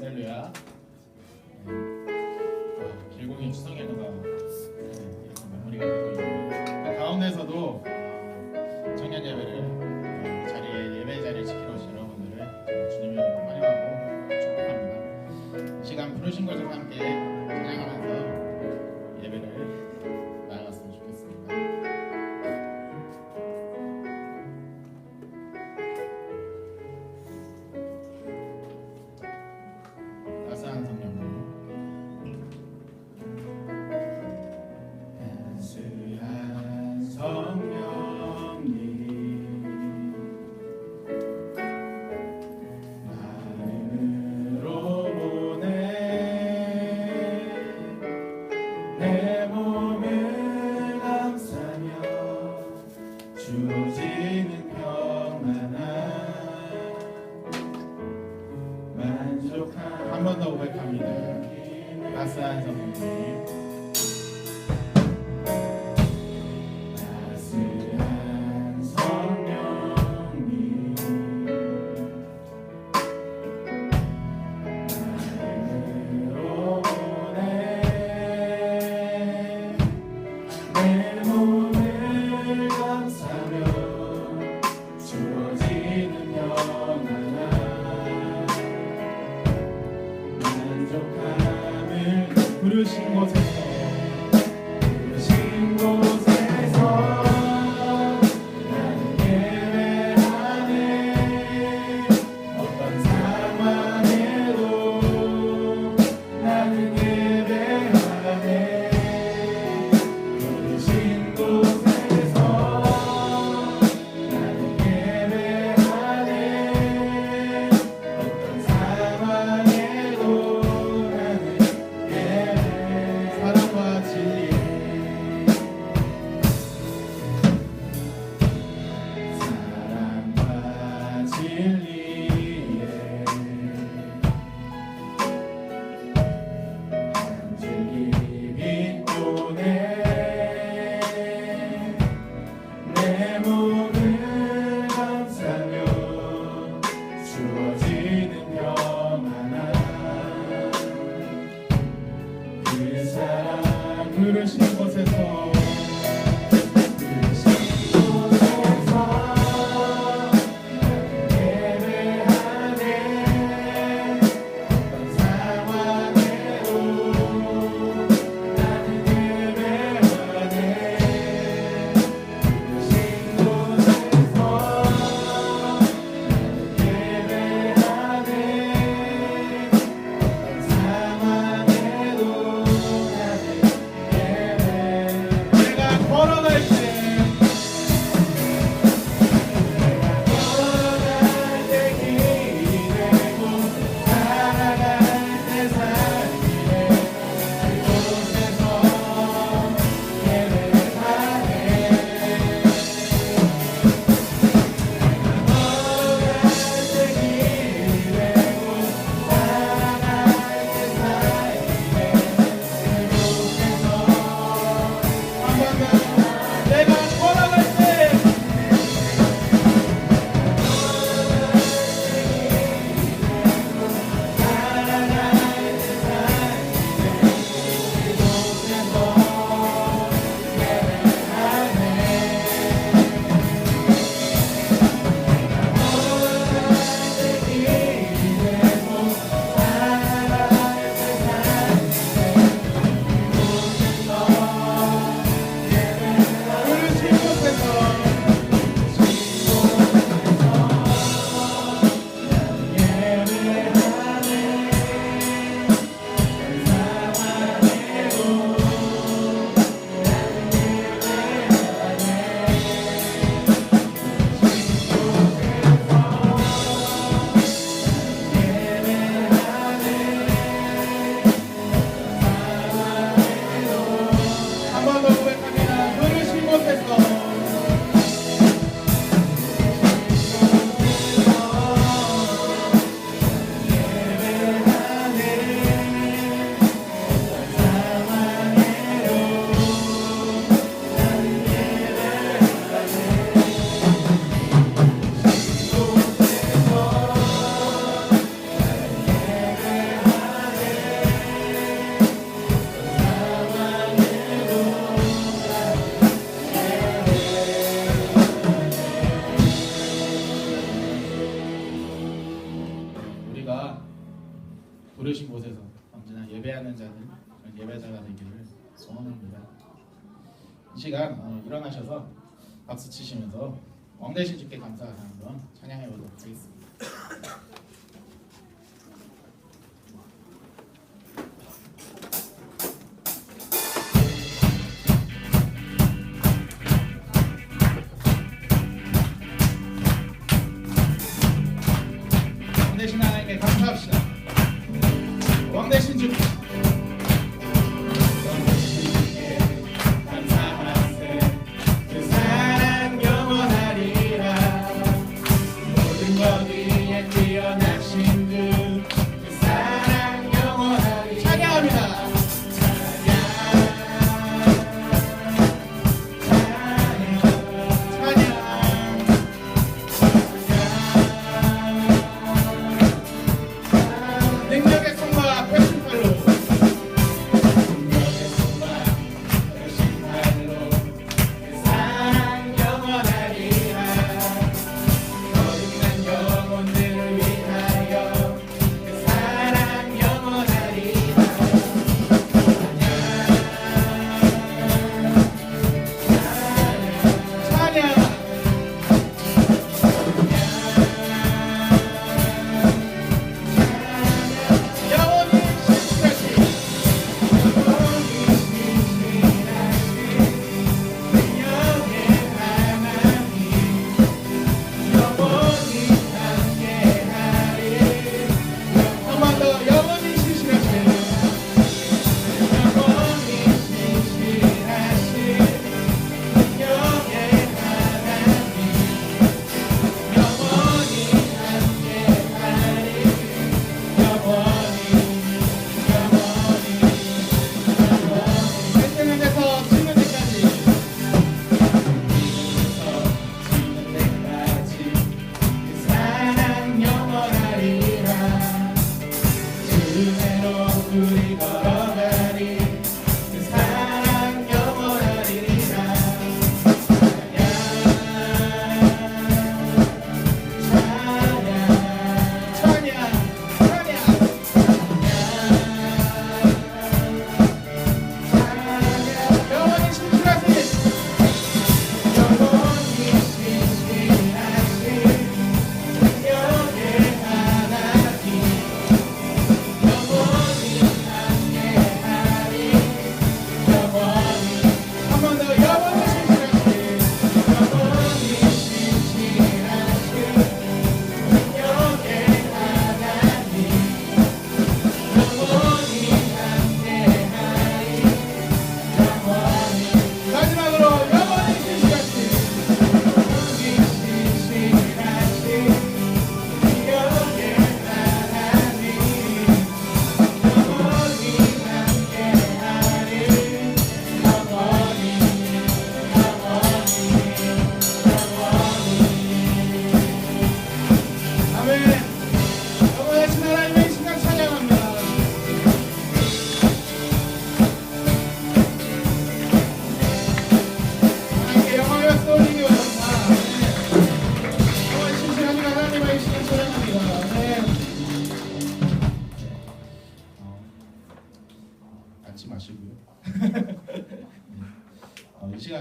할렐루야. 길공이 수성이 하는 네, 만족한 한 번 더 고백합니다. 아싸한 성님 可是我。 소원합니다. 이 시간 어, 일어나셔서 박수 치시면서 왕 대신 주께 감사하는 한번 찬양해 보도록 하겠습니다.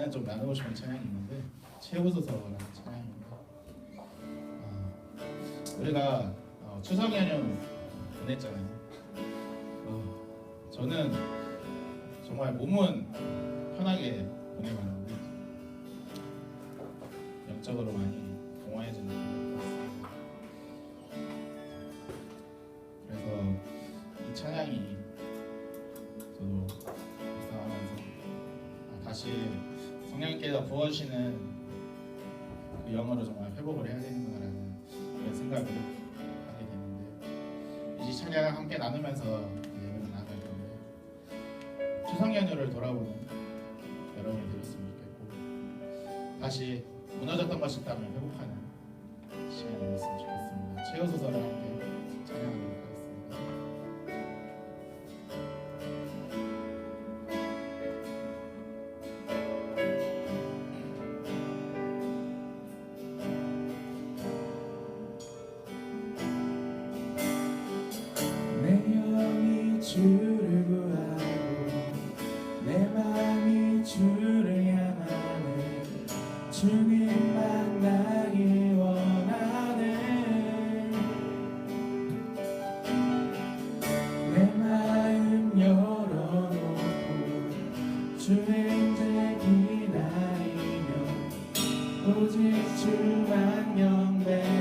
시간은 좀 나누고 싶은 찬양이 있는데 최우소서라는 찬양입니다. 어, 우리가 어, 추석 연휴 보냈잖아요. 어, 저는 정말 몸은 편하게 보내봤는데 영적으로 많이 공허해지는 것. 그래서 이 찬양이 성령님께서 부어주시는 그 영어로 정말 회복을 해야 되는구나라는 생각을 하게 되는데 이 찬양을 함께 나누면서 예배를 나갈 건데 추석 연휴를 돌아보는 여러분이 되었으면 좋겠고 다시 무너졌던 것이 있다면 회복하는 시간이 되었으면 좋겠습니다. 최우소서를 오직 주만 명배.